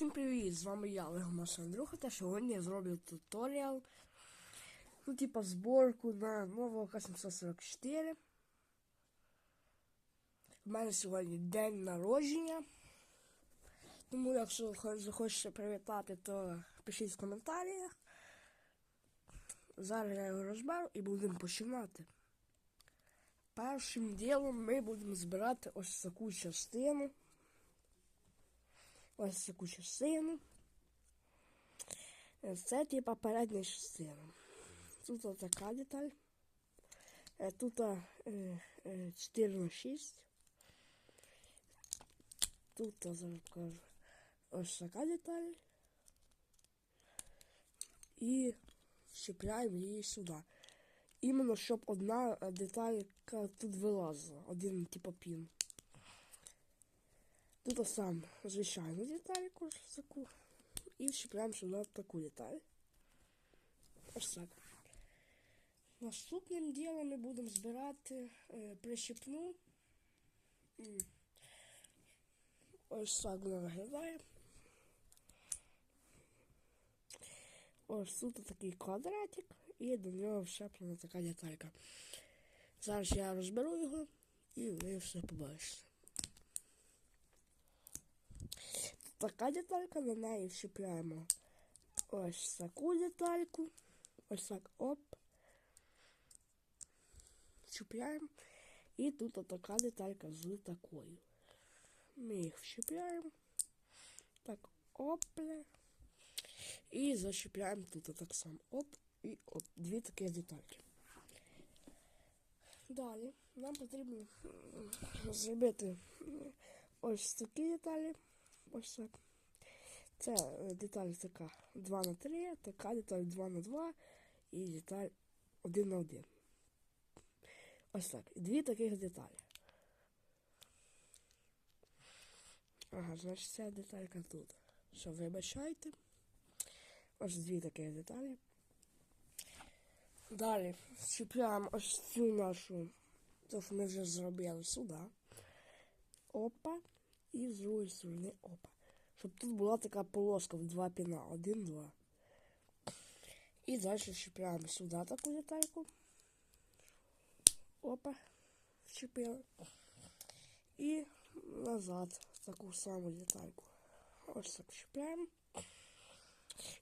Всім привіт! З вами я, Олег Андрюха, та сьогодні я зроблю туторіал. Ну, типа зборку на нового К744. У мене сьогодні день народження. Тому якщо хо- захочете привітати, то пишіть в коментарях. Зараз я його розберу і будемо починати. Першим ділом ми будемо збирати ось таку частину. Ось таку частину. Е, Це типа передня частина. Тут от така деталь. Е, Тут е, е, 4 на 6. Тут. Ось така деталь. І щепляємо її сюди. Іменно щоб одна деталька тут вилазила. Один типу пін. Тут сам звичайну детальку ось таку. І вщепляємо сюди таку деталь. Ось так. Наступним ділом ми будемо збирати е, прищепну. Ось так вона виглядає. Ось тут такий квадратик і до нього вщеплена така деталька. Зараз я розберу його і ви все побачите. Така деталька, на неї вщепляємо ось таку детальку. Ось так оп. Вщепляємо. І тут така деталька з такою. Ми їх вщепляємо. Так, опля. І защепляємо тут так само. Оп і оп. Дві такі детальки. Далі нам потрібно зробити ось такі деталі. Ось так. Це е, деталь така 2 на 3, така деталь 2 на 2 і деталь 1 на 1. Ось так. Дві таких деталі. Ага, значить ця деталька тут. Що вибачайте. Ось дві таких деталі. Далі чіпляємо ось цю нашу, то що ми вже зробили сюди. Опа. І з другої сторони опа. Щоб тут була така полоска в два піна. Один, два. І далі чіпляємо сюди таку детальку. Опа. Вчепили. І назад таку саму детальку. Ось так чіпляємо.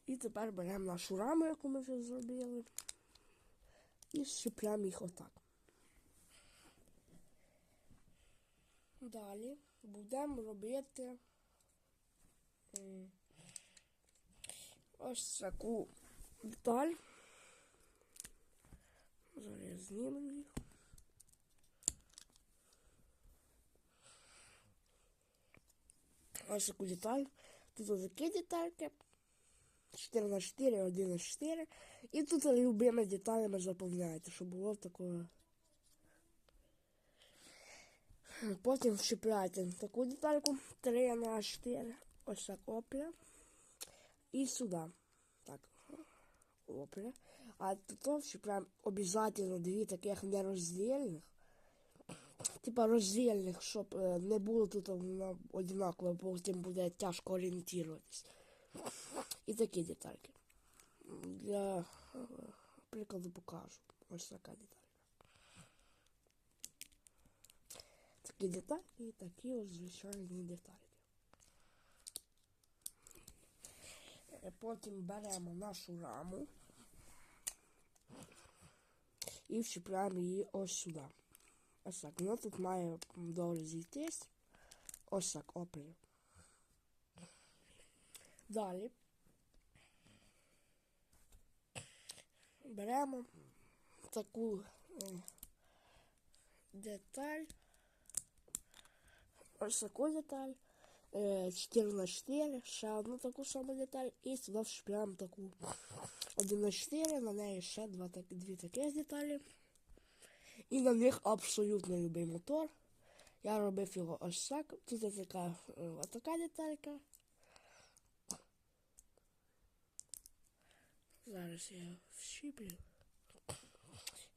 І тепер беремо нашу раму, яку ми вже зробили. І щепляємо їх отак. Далі будемо робити ось таку деталь. Зараз зніму їх. Ось таку деталь. Тут ось такі детальки. 4 на 4, 1 на 4. І тут любими деталями заповняєте, щоб було такое. Потім вщепляєте таку детальку 3 на 4. Ось так опля. І сюди. Так. Опля. А тут вщепляємо обов'язково дві таких нероздільних. Типа роздільних, щоб е, не було тут однаково, бо потім буде тяжко орієнтуватись. І такі детальки. Для е, прикладу покажу. Ось така деталька. Такі детальки і такі ось звичайні детальки. Е, Потім беремо нашу раму і вщепляємо її ось сюди. Ось так. Воно тут має добре зійтись. Ось так, оплю. Далі беремо таку е, деталь. Ось таку деталь. Е, 4 на 4, ще одну таку саму деталь і сюди вшипляємо таку 1 на 4, на неї ще два, так, дві такі деталі. І на них абсолютно любий мотор. Я робив його ось так. Тут така, така деталька. Зараз я вщіплю.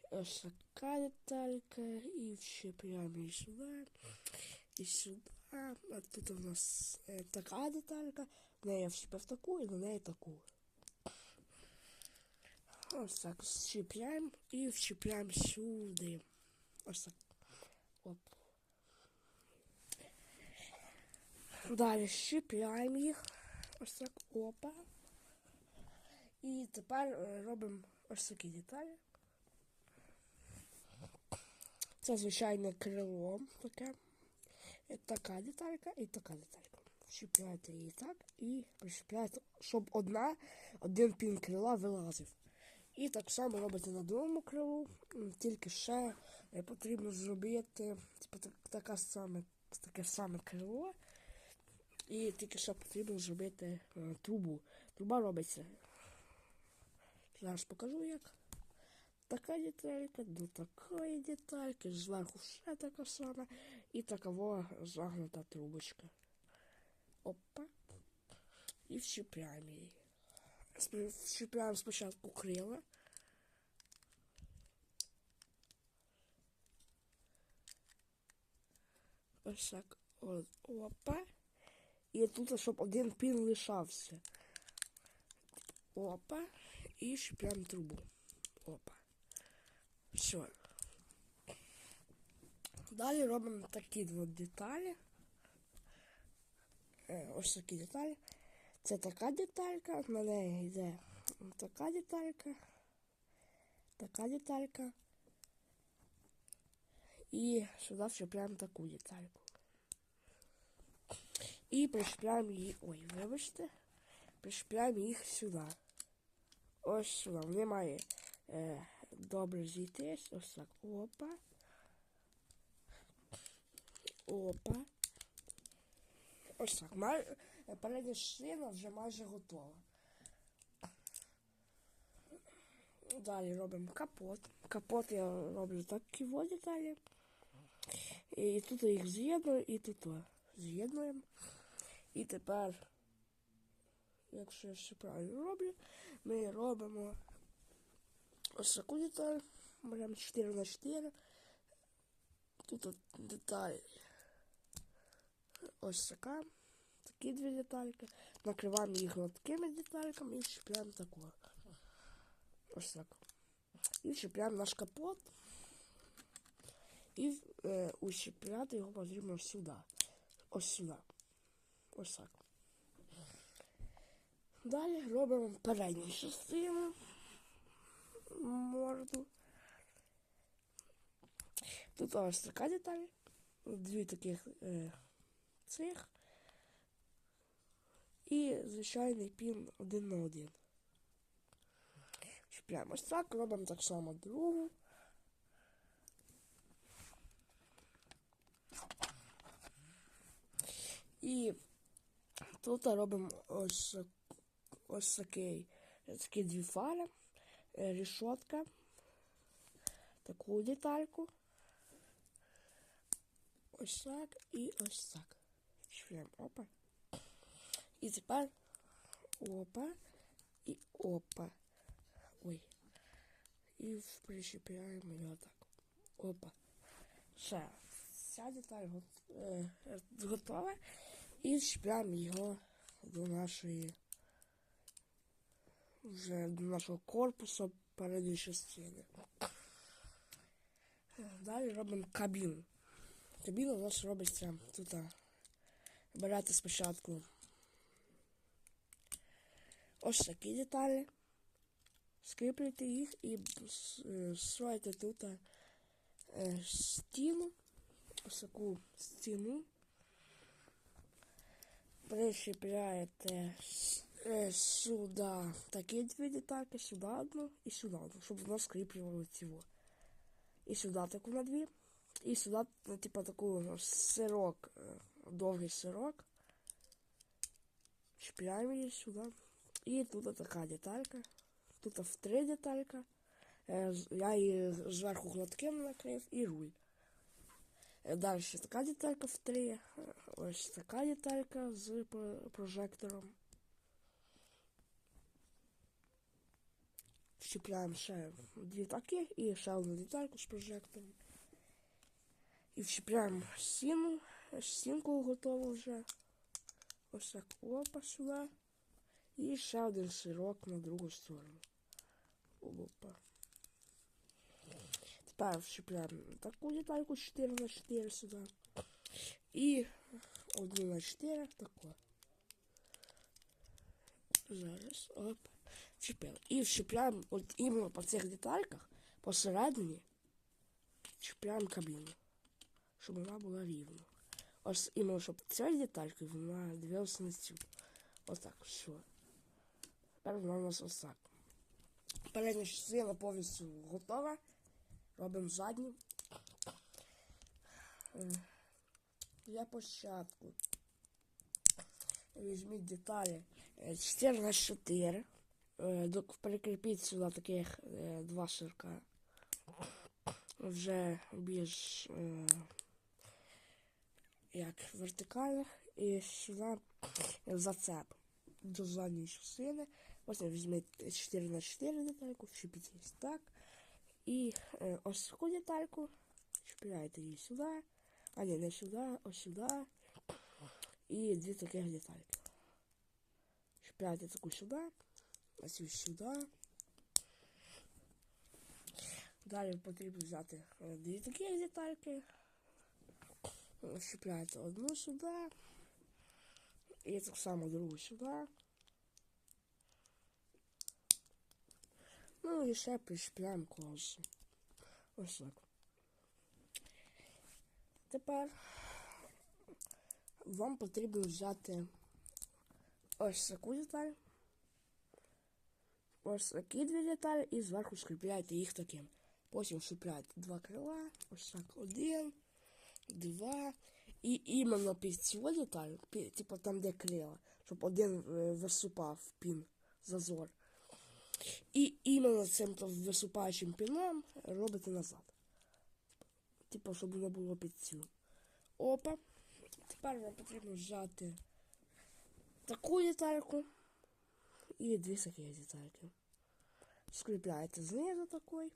Ось така деталька. І вщепляємо її сюди. І сюди. А тут у нас е, така деталька, неї я вщепив таку і на неї таку. Ось так щіпляємо і вщепляємо сюди. Ось так. Оп. Далі щіпляємо їх. Ось так. Опа. І тепер е, робимо ось такі деталі. Це звичайне крило таке. Така деталька і така деталька. Щіпляєте її так і прищепляєте, щоб одна, один пін крила вилазив. І так само робите на другому крилу, тільки ще потрібно зробити типу, так, така саме, таке саме крило. І тільки ще потрібно зробити е, трубу. Труба робиться. Зараз покажу як. Така деталька, до такої детальки, зверху ще така сама. І такова загнута трубочка. Опа. І вщепляємо її. Спри- Вщепляємо спочатку крила. Ось так. От, опа. І тут, щоб один пін лишався. Опа. І щепляємо трубу. Опа. Все. Далі робимо такі два деталі. Е, ось такі деталі. Це така деталька, на неї йде така деталька, така деталька. І сюди вчепляємо таку детальку. І пришпляємо її. Ой, вибачте. Пришпляємо їх сюди. Ось сюди. Вони мають е, добре зійтись. Ось так. Опа. Опа. Ось так. Май... Передня частина вже майже готова. Далі робимо капот. Капот я роблю такі во деталі. І тут їх з'єдную, і тут з'єднуємо. І тепер, якщо я все правильно роблю, ми робимо деталь. Беремо 4 на 4. Тут деталь ось така. Такі дві детальки. Накриваємо їх гладкими детальками і щепляємо таку. Ось так. І щепляємо наш капот. І е, ущепляти його потрібно сюди. Ось сюди. Ось так. Далі робимо передню частину морду. Тут ось така деталь. Дві таких е, цих. І звичайний пін один на один. Чіпляємо ось так, робимо так само другу. І тут робимо ось, ось такий, такі дві фари, рішотка, таку детальку. Ось так і ось так. Чіпляємо опа. І тепер опа і опа. Ой. І прищепляємо його так. Опа. Все. Ця деталь е, готова. І щепляємо його до нашої вже до нашого корпусу передньої частини. Далі робимо кабіну. Кабіна у нас робиться тут. Берете спочатку ось такі деталі, скріплюєте їх і е, строїте тут е, стіну, ось таку стіну, прищепляєте с- е, сюди такі дві детальки, сюди одну і сюди одну, щоб воно скріплювало цього. І сюди таку на дві, і сюди, ну, типу, таку ну, сирок, е, довгий сирок. Чіпляємо її сюди. І тут така деталька. Тут в три деталька. Е, Я її зверху гладким накрив і руль. Е, Далі така деталька в три. Е, Ось така деталька з прожектором. Вщепляємо ще дві такі і ще одну детальку з прожектором. І вщепляємо стіну стінку готову вже. Ось так опа сюди. І ще один сирок на другу сторону. Опа. Тепер вщепляємо таку детальку 4 на 4 сюди. І одну на 4 таку. Зараз. Оп. Вщепили. І вщепляємо от іменно по цих детальках посередині чіпляємо кабіну, щоб вона була рівна. Ось іменно, щоб ця деталька вона дивилася на цю. Ось так, все. Тепер вона у нас ось так. Передня частина повністю готова. Робимо задню. Е, Для початку візьміть деталі е, 4 на 4. Е, Прикріпіть сюди таких е, два ширка. Вже більш е, як вертикальних. І сюди зацеп до задньої частини. Потім візьміть 4 на 4 детальку, вщепіть її так. І е, ось таку детальку. Чіпляєте її сюди. А ні, не сюди, ось сюди. І дві таких детальки. Чіпляєте таку сюди. Ось сюди. Далі потрібно взяти е, дві такі детальки. Щепляєте одну сюди. І так само другу сюди. Ну і ще прищепляємо колесо. Ось так. Тепер вам потрібно взяти ось таку деталь. Ось такі дві деталі і зверху скріпляєте їх таким. Потім скріпляєте два крила, ось так один, два. І іменно під цю деталь, типу там, де крила, щоб один е, висупав пін, зазор. І іменно цим висупаючим піном робите назад. Типу, щоб воно було під цю. Опа. Тепер вам потрібно взяти таку детальку і дві такі детальки. Скріпляєте знизу такой.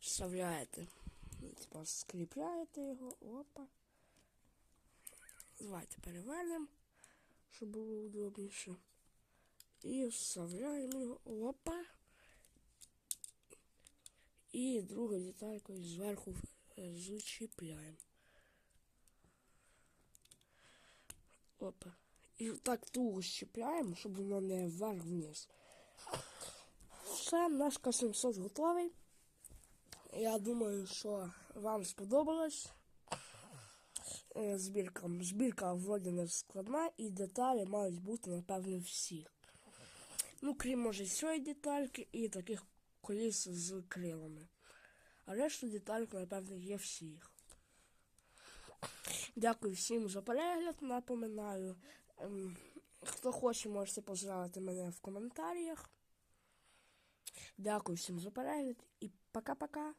Вставляєте. Типа скріпляєте його. Опа. Давайте перевернемо, щоб було удобніше. І вставляємо його. Опа. І другу деталькою зверху зачіпляємо. Опа. І так туго щепляємо, щоб воно не вверх-вниз. Все, наш К700 готовий. Я думаю, що вам сподобалось. Е, Збірка. Збірка вроді не складна і деталі мають бути, напевно, всі. Ну, крім може цієї детальки і таких коліс з крилами. А решту детальок, напевно, є всіх. Дякую всім за перегляд. Напоминаю. Ем, Хто хоче, можете поздравити мене в коментарях. Дякую всім за перегляд і пока-пока.